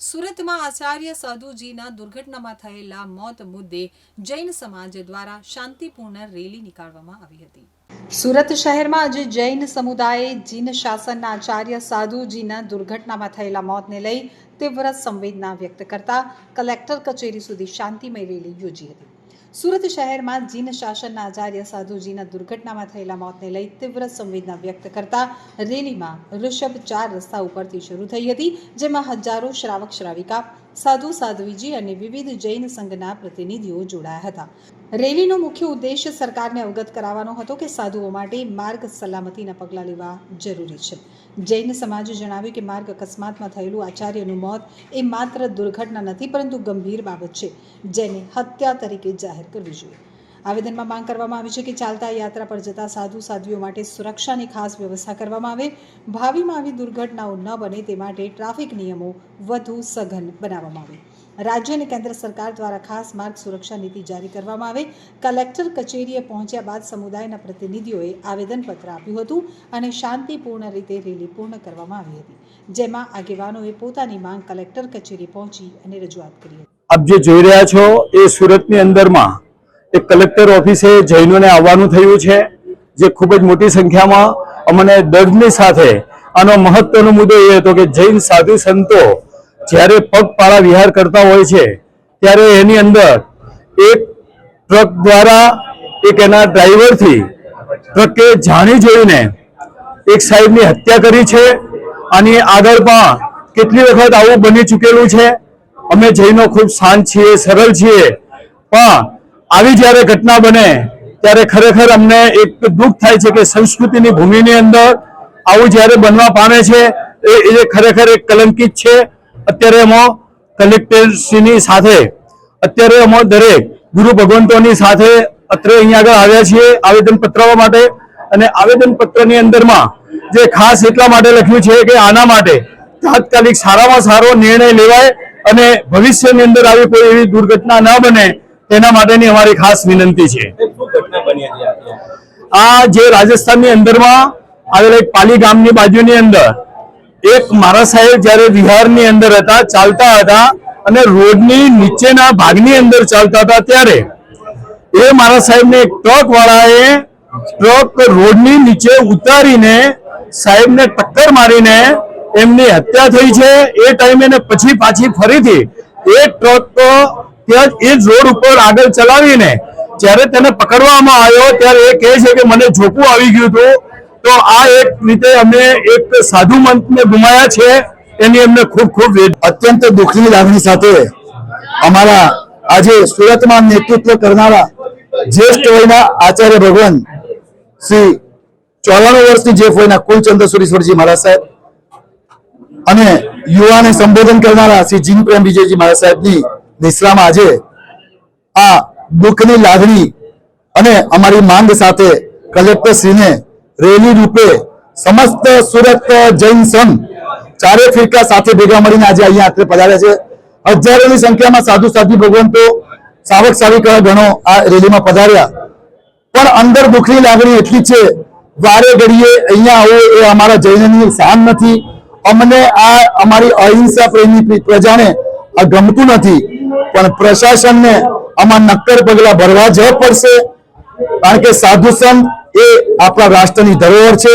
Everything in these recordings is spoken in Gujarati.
સુરતમાં આચાર્ય સાધુજીના દુર્ઘટનામાં થયેલા મોત મુદ્દે જૈન સમાજ દ્વારા શાંતિપૂર્ણ રેલી નીકાળવામાં આવી હતી. સુરત શહેરમાં આજે જૈન સમુદાયે જીન શાસનના આચાર્ય સાધુજીના દુર્ઘટનામાં થયેલા મોતને લઈ તીવ્ર સંવેદના વ્યક્ત કરતા કલેક્ટર કચેરી સુધી શાંતિમય રેલી યોજી હતી. સુરત શહેરમાં જીન શાસનના આચાર્ય સાધુજીના દુર્ઘટનામાં થયેલા મોતને લઈ તીવ્ર સંવેદના વ્યક્ત કરતા રેલીમાં ઋષભ ચાર રસ્તા ઉપરથી શરૂ થઈ હતી, જેમાં હજારો શ્રાવક શ્રાવિકા સાધુ સાધ્વીજી અને વિવિધ જૈન સંઘના પ્રતિનિધિઓ જોડાયા હતા. રેલીનો મુખ્ય ઉદ્દેશ સરકારને અવગત કરાવવાનો હતો કે સાધુઓ માટે માર્ગ સલામતીના પગલાં લેવા જરૂરી છે. જૈન સમાજે જણાવ્યું કે માર્ગ અકસ્માતમાં થયેલું આચાર્યનું મોત એ માત્ર દુર્ઘટના નથી, પરંતુ ગંભીર બાબત છે, જેને હત્યા તરીકે જાહેર કરવી જોઈએ. આવેદનમાં માંગ કરવામાં આવી છે કે ચાલતા યાત્રા પર જતા સાધુ સાધ્વીઓ માટે સુરક્ષાની ખાસ વ્યવસ્થા કરવામાં આવે. ભાવિમાં આવી દુર્ઘટનાઓ ન બને તે માટે ટ્રાફિક નિયમો વધુ સઘન બનાવવામાં આવે. રાજ્ય અને કેન્દ્ર સરકાર દ્વારા ખાસ માર્ગ સુરક્ષા નીતિ જારી કરવામાં આવે. કલેક્ટર કચેરીએ પહોંચ્યા બાદ સમુદાયના પ્રતિનિધિઓએ આવેદનપત્ર આપ્યું હતું અને શાંતિપૂર્ણ રીતે રેલી પૂર્ણ કરવામાં આવી હતી. જેમાં આગેવાનોએ પોતાની માંગ કલેક્ટર કચેરી પહોંચી અને રજૂઆત કરી હતી. આપ જે જોઈ રહ્યા છો એ સુરતની અંદરમાં એક કલેક્ટર ઓફિસે જૈનોને આવવાનું થયું છે, જે ખૂબ જ મોટી સંખ્યામાં અમને દર્દની સાથે, આનો મહત્વનો મુદ્દો એ હતો કે જૈન સાધુ સંતો જ્યારે પગપાળા વિહાર કરતા હોય છે, ત્યારે એની અંદર એક ટ્રક દ્વારા એક એના ડ્રાઈવરથી ટ્રકે જાણી જોઈને એક સાહેબની હત્યા કરી છે. અને આગળ પણ કેટલી વખત આવું બની ચૂકેલું છે? અમે જૈનો ખૂબ શાંત છીએ, સરળ છીએ. પણ આવી જ્યારે ઘટના બને, ત્યારે ખરેખર અમને એક દુઃખ થાય છે કે સંસ્કૃતિની ભૂમિની અંદર આવું જ્યારે બનવા પામે છે, એ ખરેખર એક કલંકિત છે. અત્યારે એમાં કલેક્ટરશ્રીની સાથે, અત્યારે અમો દરેક ગુરુ ભગવંતોની સાથે અત્રે અહીંયા આગળ આવ્યા છીએ આવેદનપત્ર માટે. અને આવેદન પત્રની અંદરમાં જે ખાસ એટલા માટે લખ્યું છે કે આના માટે તાત્કાલિક સારામાં સારો નિર્ણય લેવાય અને ભવિષ્યની અંદર આવી કોઈ એવી દુર્ઘટના ન બને તેના માટેની અમારી ખાસ વિનંતી છે. આ જે રાજસ્થાનની અંદરમાં આવેલા એક પાલી ગામની બાજુની અંદર એક મારા સાહેબ જ્યારે વિહારની અંદર હતા ચાલતા હતા અને રોડની નીચેના ભાગની અંદર ચાલતા હતા ત્યારે એ મારા સાહેબને એક ટ્રક વાળાએ ટ્રક રોડની નીચે ઉતારીને સાહેબને ટક્કર મારીને એમની હત્યા થઈ છે. એ ટાઈમે ને પછી પાછી ફરીથી એ ટ્રક એ રોડ ઉપર આગળ ચલાવીને જ્યારે તેને પકડવામાં આવ્યો, ત્યારે એ કહે છે કે મને જોખું આવી ગયું હતું. તો આ એક રીતે અમે એક સાધુ મંતને ગુમાયા છે. એની અમને ખૂબ ખૂબ અત્યંત દુઃખની લાગણી સાથે અમારા આજે સુરતમાં નેતૃત્વ કરનારા જ્યેષ્ઠ વયના આચાર્ય ભગવાન શ્રી ચોરાણું વર્ષની જે વયના કુલચંદ્ર સુરેશ્વરજી મહારાજ સાહેબ અને યુવાને સંબોધન કરનારા શ્રી જીન પ્રેમ વિજયજી મહારાજ સાહેબની નિશ્રામાં આજે આ દુઃખની લાગણી અને અમારી માંગ સાથે કલેક્ટર શ્રીને રેલી રૂપે સમસ્ત સુરત જૈન સંઘ ચારે ફિરકા સાથે ભેગા મળીને આજે અહીંયા આટલે પધાર્યા છે. હજારોની સંખ્યામાં સાધુ સાધુ ભગવંતો, સાવક સાવિકા ગણો આ રેલીમાં પધાર્યા. પણ અંદર દુઃખની લાગણી એટલી છે, વારે ઘડીએ અહીંયા આવો એ અમારા જૈનની શાન નથી. અમને આ અમારી અહિંસા પ્રેમી પ્રજાને આ ગમતું નથી. પણ પ્રશાસનને આમાં નક્કર પગલા ભરવા જ પડશે. કારણ કે સાધુ સંત એ આપણા રાષ્ટ્રની ધરોહર છે.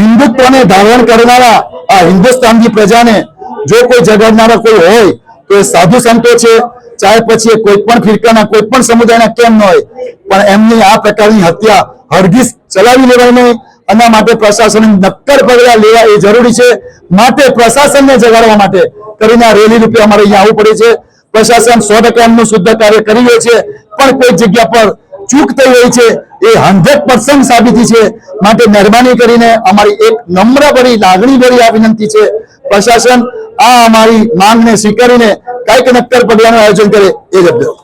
હિન્દુત્વને ધારણ કરનારા આ હિન્દુસ્તાનની પ્રજાને જો કોઈ જગાડનારા કોઈ હોય, તો એ સાધુ સંતો છે. ચાહે પછી એ કોઈ પણ ફિરકાના કોઈ પણ સમુદાયના કેમ ન હોય, પણ એમની આ પ્રકારની હત્યા હરગીઝ ચલાવી લેવાય નહીં. એના માટે પ્રશાસન નક્કર પગલા લેવા એ જરૂરી છે. માટે પ્રશાસનને જગાડવા માટે કરીને આ રેલી રૂપે અમારે અહીંયા આવવું પડે છે. પ્રશાસન સો ટકા એમનું શુદ્ધ કાર્ય કરી રહ્યું છે, પણ કોઈ જગ્યા પર ચૂક થઈ રહી છે, એ હંડ્રેડ પર્સન્ટ સાબિતી છે. માટે મહેરબાની કરીને અમારી એક નમ્ર ભરી લાગણી ભરી આ વિનંતી છે. પ્રશાસન આ અમારી માંગને સ્વીકારીને કંઈક નક્કર પગલાનું આયોજન કરે એ જ અભ્યર્થ